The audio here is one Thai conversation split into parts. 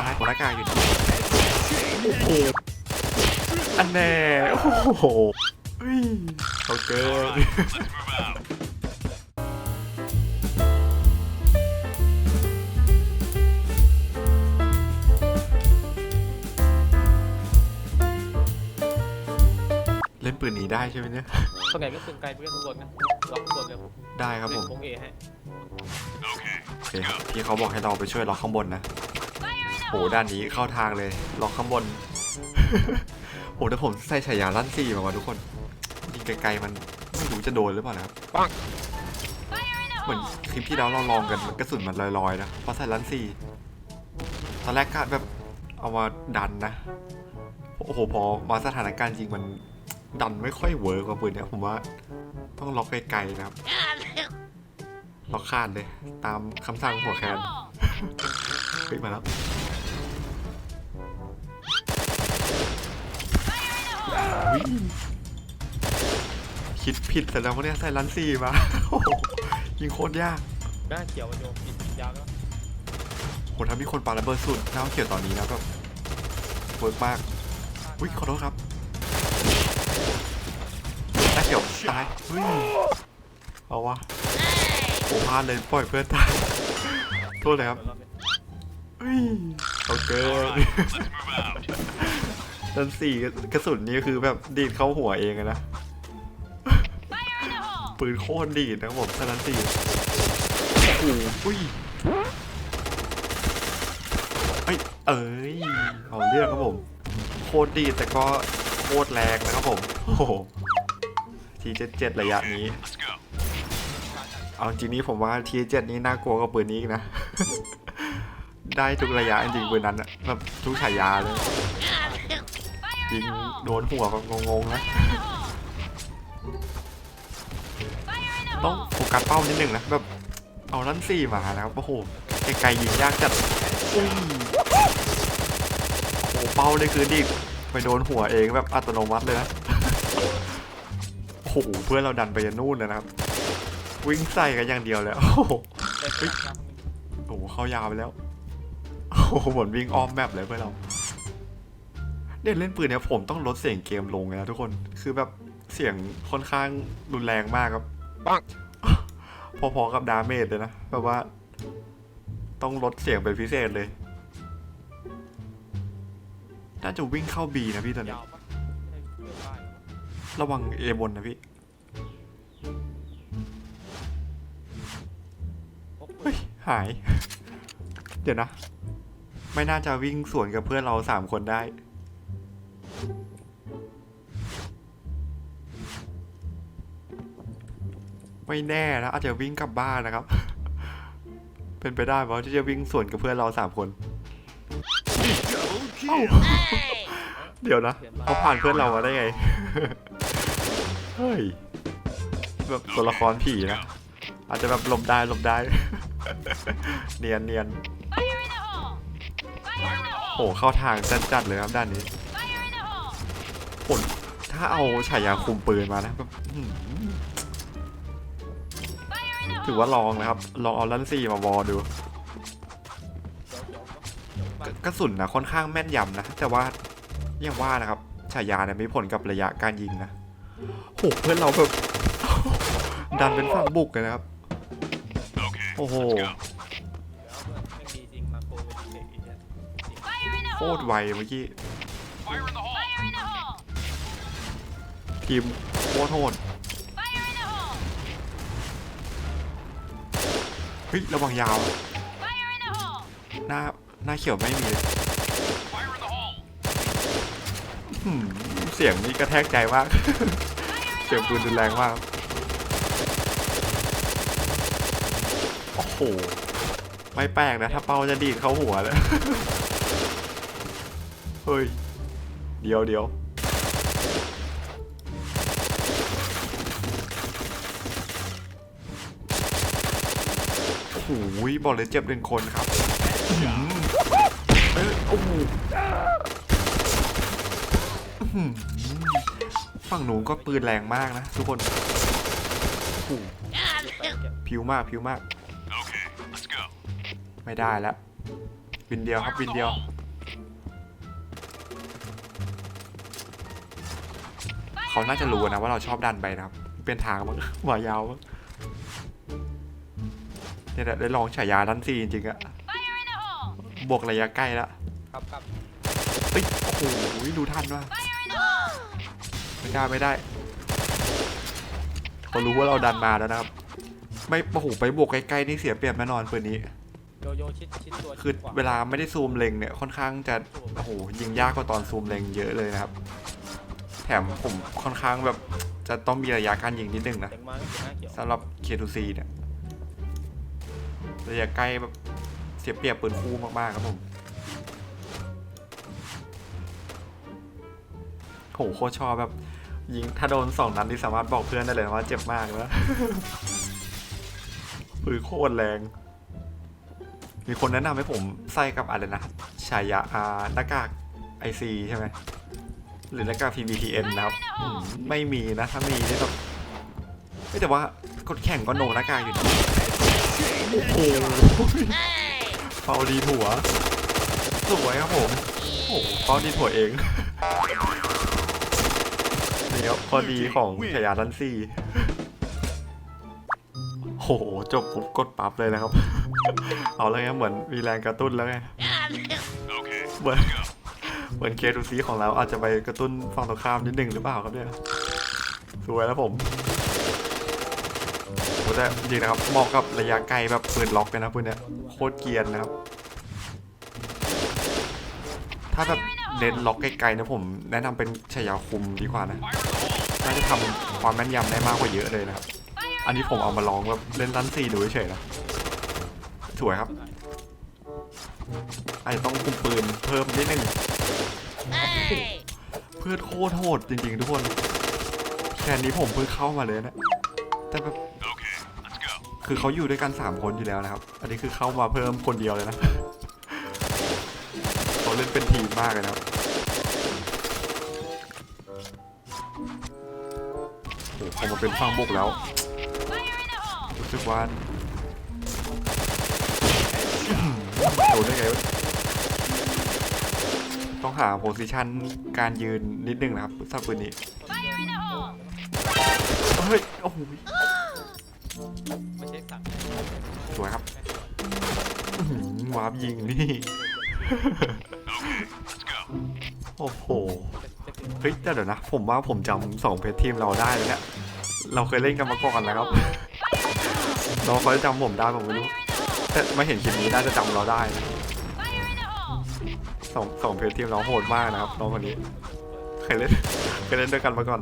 ตายคนละกายอยู่นะโอ้โหอันแน่โอ้โหเฮ้ยเขาเกินเล่นปืนนี้ได้ใช่ไหมเนี่ย ส่วนใหญ่ก็ปืนไกลไปเล่นข้างบนนะล็อกข้างบนเลยได้ครับผเล่นมโค้งเอให้โอเคครับพี่เขาบอกให้เราไปช่วยล็อกข้างบนนะ โหด้านนี้เข้าทางเลยล็อกข้างบนโหแต่ผมใส่ฉายาลั่นซี่มาว่ะทุกคนยิงไกลๆมันไม่รู้จะโดนหรือเปล่านะครับเหมือนคลิปที่เราลองกันมันกระสุนมันลอยๆนะเพราะใส่ลั่นซี่ตอนแรกกะแบบเอามาดันนะโอ้โหพอมาสถานการณ์จริงมันดันไม่ค่อยเวิร์กว่าปืนเนี่ยผมว่าต้องล็อกไกลๆนะครับล็อกคาดเลย ตามคำสั่งหัวแคนเฮ้ยมาแล้ว คิดผิดแต่แล้วเนี่ยใส่ลันซี่มาโอ้โหยิงโคตรยากหน้าเขียวมันโยมปิดยาวแล้วโหถ้ามีคนปาระเบิดสุดหน้าเขียวตอนนี้นะแบบเวิร์กมากอุ้ยขอโทษครับหน้าเขียวตายเฮ้ยเอาวะโอ้พลาดเลยปล่อยเพื่อนตายโทษเลยครับรอบนี้เฮ้ยเอาเกิ นดันสี่กระสุนนี่คือแบบดีดเข้าหัวเองอะนะ ปืนโคตรดีดนะครับผมสนันสี่โอ้โหอุ้ยเอ้ยเอ้ยเอาเรื่องครับผม โคตรดีดแต่ก็โคตรแรงนะครับผม โอ้โหทีเจ็ดเจ็ดระยะนี้ เอาจริงนี้ผมว่าทีเจ็ดนี้น่ากลัวกว่าปืนนี้อีกนะ ได้ทุกระยะจริงๆปืนนั้นอะแบบทุกฉายาเลย ยิงโดนหัวแบบงงๆนะ ต้องโฟกัสเป้านิดนึงนะแบบเอาลั่นสี่มานะครับโอ้โหไกลๆยิงยากจัดอุ้ยโอ้โหเป้าเลยคือดิไปโดนหัวเองแบบอัตโนมัติเลยนะโอ้โหเพื่อนเราดันไปยันนู่นเลยนะครับ วิ่งใส่กันอย่างเดียวเลยโอ้โหเล่นเฮ้ยยาวโอ้โหเข้ายาวไปแล้วโอ้โหเหมือนวิ่งอ้อมแมปเลยเพื่อนเรา เนี่ยเล่นปืนเนี่ยผมต้องลดเสียงเกมลงเลยนะทุกคนคือแบบเสียงค่อนข้างรุนแรงมากครับปังพอๆกับดาเมจเลยนะแบบว่า ต้องลดเสียงเป็นพิเศษเลยน่าจะวิ่งเข้าบีนะพี่ตอนนี้ ระวังเอบนนะพี่เฮ้ยหาย เดี๋ยวนะ ไม่น่าจะวิ่งสวนกับเพื่อนเราสามคนได้ ไม่แน่นะอาจจะวิ่งกลับบ้านนะครับ เป็นไปได้เพราะที่จะวิ่งสวนกับเพื่อนเราสามคนเอ้าเดี๋ยวนะเขาผ่านเพื่อนเรามาได้ไง เฮ้ยแบบตัวละครผีนะ อาจจะแบบหลบได้หลบได้ เนียนเนียนโอ้เข้าทางจัดจัดๆเลยครับด้านนี้ผล ถ้าเอาฉายาคุมปืนมานะแบบอื้อหือถือว่าลองนะครับ ลองเอาลันซี่มาวอดูเดี๋ยวเดี๋ยวเดี๋ยวบ้านกระสุนนะค่อนข้างแม่นยำนะ แต่ว่ายังว่านะครับฉายาเนี่ยมีผลกับระยะการยิงนะโหเพื่อนเราแบบ ดันเป็นฝั่งบุกเลยนะครับ โอ้โหเดี๋ยวเพื่อนไม่มีจริงมาโคเป็นเด็กอีกเนี่ยโคตรไวเมื่อกี้ ทีมโคตรโหดเฮ้ยระวังยาว หน้าหน้าเขียวไม่มีเลยอื้อหือเสียงนี่กระแทกใจมาก เสียงปืนรุนแรงมาก โอ้โห ไม่แปลกนะ ถ้าเป้าจะดีดเข้าหัวเลย เฮ้ย เดี๋ยวเดี๋ยว โอ้โหบอกเลยเจ็บเป็นคนครับอื้ออโอ้โหฝั่งหนูก็ปืนแรงมากนะ ทุกคนผิวมากผิวมาก ไม่ได้แล้วบินเดียวครับบินเดียวเขาน่าจะรู้นะว่าเราชอบดันไปนะครับ เป็นทางมั้งหวายาวมั้ง เนี่ยแหละได้ลองฉายาดันซีจริงๆอะบวกระยะใกล้แล้วครับครับเฮ้ยโอ้โหดูทันว่ะไม่ได้ไม่ได้เขารู้ว่าเราดันมาแล้วนะครับ ไม่โอ้โหไปบวกใกล้ๆนี่เสียเปรียบแน่นอนปืนนี้โยโย่ชิดชิดตัวคือชิดขวเวลาไม่ได้ซูมเล็งเนี่ยค่อนข้างจะโอ้โหยิงยากกว่าตอนซูมเล็งเยอะเลยนะครับ แถมผมค่อนข้างแบบจะต้องมีระยะการยิงนิดนึงนะเต็งมาเขียวหน้าเขียวสำหรับ K2C เนี่ย ระยะใกล้แบบเสียเปรียบปืนคู่มากๆครับผมโหโคตรชอบแบบยิงถ้าโดนสองนัดที่สามารถบอกเพื่อนได้เลยว่าเจ็บมากแล้วปืนโคตรแรง มีคนแนะนำให้ผมใส่กับอะไรนะฉายาอาหน้ากากไอซีใช่ไหมหรือหน้ากาก PBTN นะครับ ไม่มีนะ ถ้ามีนี่แบบเฮ้ยแต่ว่า กดแข่งก็โนหน้ากากอยู่ดี โอ้โหเปาดีหัว สวยครับผม โอ้โหเปาดีหัวเอง นี่ครับข้อดีของฉายาดันซี่โอ้โห จบปุ๊บกดปั๊บเลยนะครับ เอาแล้วไงเหมือนมีแรงกระตุ้นแล้วไง เหมือนเหมือนเคทูซีของเราอาจจะไปกระตุ้นฝั่งตรงข้ามนิดหนึ่งหรือเปล่าครับเนี่ย สวยแล้วผม โหแต่จริงนะครับเหมาะกับระยะไกลแบบปืนล็อกเลยนะปืนเนี้ยโคตรเกียนนะครับ ถ้าแบบเน้นล็อกไกลๆนะผม แนะนำเป็นฉายาคุมดีกว่านะน่าจะทำความแม่นยำได้มากกว่าเยอะเลยนะครับ อันนี้ผมเอามาลองแบบเล่นรันซีดูเฉยๆนะสวยครับอาจจะต้องคุมปืนเพิ่มนิดนึงเพื่อนโคตรโหดจริงๆทุกคนแค่นี้ผมเพิ่งเข้ามาเลยนะ แต่แบบ คือเขาอยู่ด้วยกัน 3 คนอยู่แล้วนะครับ อันนี้คือเข้ามาเพิ่มคนเดียวเลยนะเขาเล่นเป็นทีมมากเลยนะครับโอ้โหพอมาเป็นฟังบุกแล้วรู้สึกว่าโดนได้ไงต้องหาโพสิชันการยืนนิดนึงนะครับสำหรับปืนนี้เฮ้ยโอ้โห ไม่ใช่สั่งสวยครับวาร์ปยิงนี่ โอ้โห เฮ้ยแต่เดี๋ยวนะ ผมว่าผมจำสองเพจทีมเราได้เลยเนี่ย เราเคยเล่นกันมาก่อนนะครับน้องเขาจะจำผมได้ผมไม่รู้ แต่มาเห็นคลิปนี้น่าจะจำเราได้นะสองสองเพจทีมเราโหดมากนะครับน้องคนนี้ เคยเล่นเคยเล่นด้วยกันมาก่อน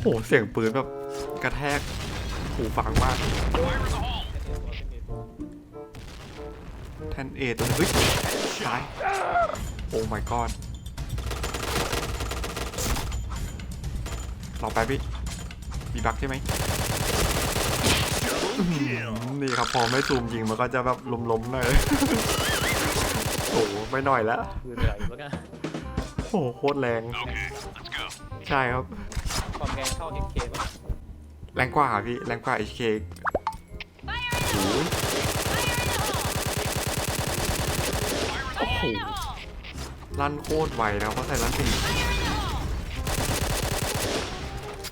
โหเสียงปืนแบบ กระแทกหูฟังมากแท่นเอตัวนี้เฮ้ยตายโอ้ my god รอไปพี่มีบักใช่ไหมอื้อหือนี่ครับพอไม่ซูมยิงมันก็จะแบบล้มๆหน่อยโอ้โหไม่หน่อยแล้วคือเหนื่อยแล้วกันโอ้โหโคตรแรง ใช่ครับ ความแรงเข้า MK ป่ะ แรงกว่าพี่แรงกว่า HK โอ้โหโอ้โหลั่นโคตรไวนะเพราะใส่ลั่นสี่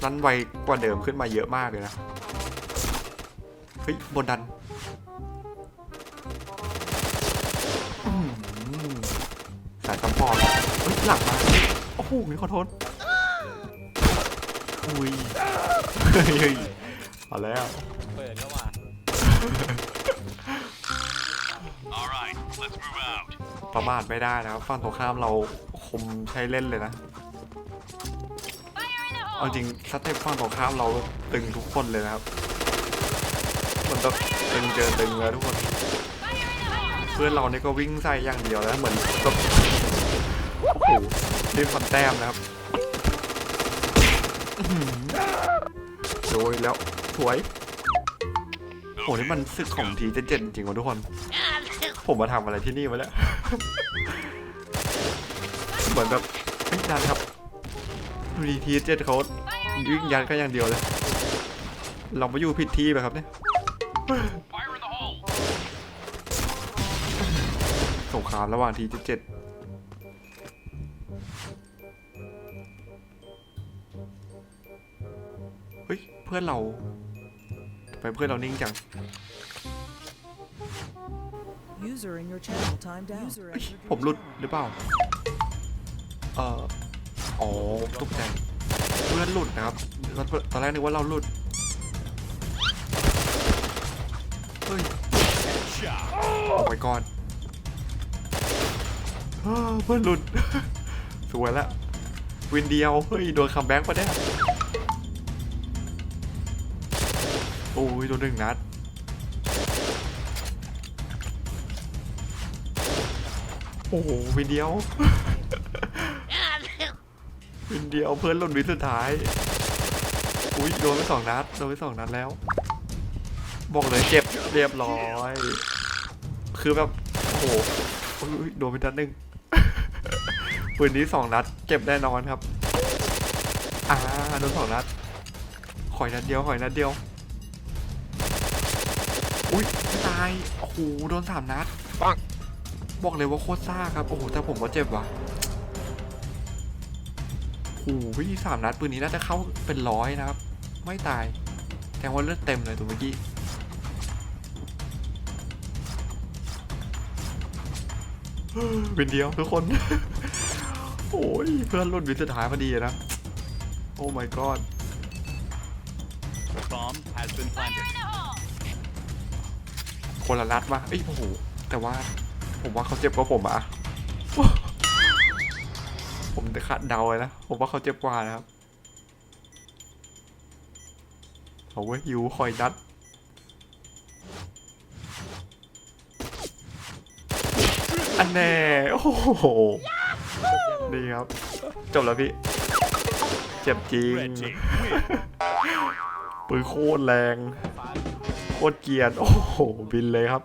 ลั่นไวกว่าเดิมขึ้นมาเยอะมากเลยนะเฮ้ยบนดันสายซัพพอร์ตเฮ้ยหลังมา โอ้โหขอโทษ อุ้ยเฮ้ยเฮ้ยเอาแล้ว เปิดแล้วว่ะ All right, let's move out. ประมาทไม่ได้นะครับฝั่งตรงข้ามเราคมใช้เล่นเลยนะเอาจริงสเต็ปฝั่งตรงข้ามเราตึงทุกคนเลยนะครับเหมือนแบบตึงเจอตึงเลยทุกคนเพื่อนเรานี่ก็วิ่งใส่อย่างเดียวแล้วเหมือนแบบโอ้โหรีบฟันแต้มนะครับอื้อหือ โดยแล้วสวยโอ้นี่มันศึกของทีเจนเจนจริงวะทุกคน ผมมาทำอะไรที่นี่วะเนี่ยเหมือนแบบไม่ยันครับดูดีทีเจ็ดเขาวิ่งยันก็อย่างเดียวเลยเราไปอยู่ผิดที่ไปครับเนี่ยสงครามระหว่างทีเจ็ด พื่อนเราทำไมเพื่อนเรานิ่งจัง User in your channel timed out. User เอ้ย entered ผมหลุดหรือเปล่า เอ่อ อ๋อตกใจเพื่อนหลุดนะครับตอนตอนแรกนึกว่าเราหลุด เฮ้ย Shot. ออกไปก่อนอ้าวเพื่อนหลุด สวยละ วินเดียว เฮ้ย โดนคัมแบ็กปะเนี่ย โอ้ยโดนหนึ่งนัด โอ้โหวินเดียว วินเดียวเพื่อนหล่นวินสุดท้าย อุ้ยโดนไปสองนัดโดนไปสองนัดแล้ว บอกเลยเจ็บเรียบร้อย คือแบบโอ้โหอุ๊ยโดนไปนัดหนึ่งปืนนี้สองนัดเจ็บแน่นอนครับอ่าโดนสองนัด ขอยนัดเดียว ขอยนัดเดียว อุ้ยไม่ตาย โอ้โห โดนสามนัด ปัง บอกเลยว่าโคตรซ่าครับ โอ้โห แต่ผมว่าเจ็บว่ะโอ้โหพี่สามนัดปืนนี้น่าจะเข้าเป็นร้อยนะครับ ไม่ตายแทงว่าเลือดเต็มเลยตัวเมื่อกี้วินเดียวทุกคน โอ้ยเพื่อนรุ่นวินสุดท้ายพอดีนะ โอ้ my god Bomb has been planted. คนละนัดวะเอ้ยโอ้โหแต่ว่าผมว่าเขาเจ็บกว่าผมอะผมจะคาดเดาเลยนะ ผมว่าเขาเจ็บกว่านะครับเอาไว้ฮิวคอยนัดอันแน่ โอ้โหนี่ครับ จบแล้วพี่ เจ็บจริง Red team win. ปืนโคตรแรงโค ตรเกียนโอ้โหบินเลยครับ